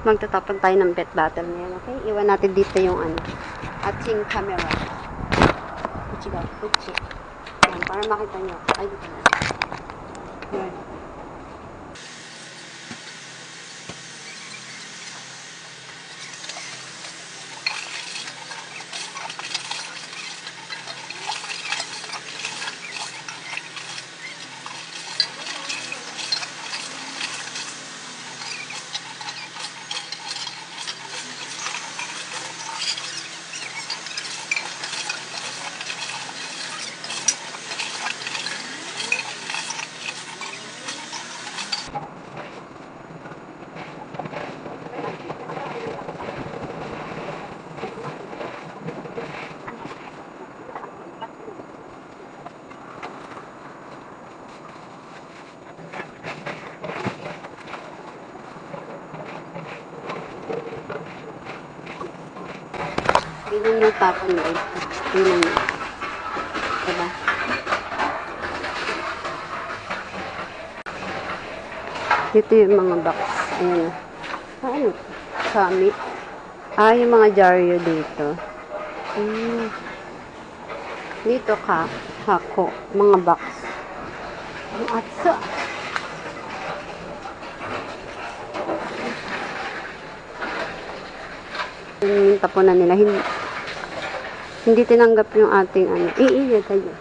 Magtatapon tayo ng pet battle ngayon, okay? Iwan natin dito yung ano, ating camera. Uchiga, uchi. Yan, para makita nyo. Ay, dito na. Yan. Ganyan yung tapon guys. Ganyan yun. Diba? Dito yung mga box. Ayan. Ah, ano? Kami. Ah, yung mga jaryo dito. Hmm. Dito ka. Hako. Mga box. Ang atsa. yung tapunan nila. Hindi, hindi tinanggap yung ating ano. Iiya kayo.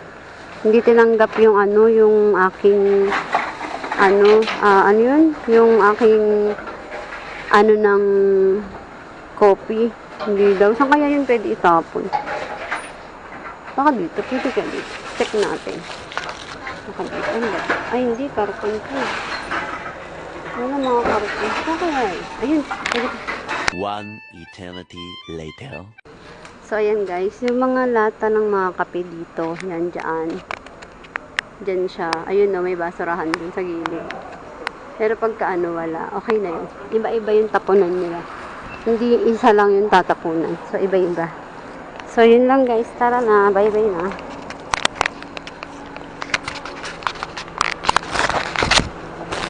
Hindi tinanggap yung ano, yung aking ano, ah, ano yun? Yung aking ano ng copy. Hindi daw. Saan kaya yun pwede itapon? Baka dito. Pwede ka dito. Check natin. Baka dito. Ay, hindi. Ay, hindi. Karton ko. Wala mga karton. Saan kaya eh? Ayun. Pwede One eternity later. So, ayan guys, yung mga lata ng mga kape dito, yan dyan. Dyan siya. Ayun no, may basurahan dun sa gilid. Pero pagka ano, wala. Okay na yun. Iba-iba yung tapunan nila. Hindi isa lang yung tatapunan. So, iba-iba. So, yun lang guys. Tara na. Bye-bye na.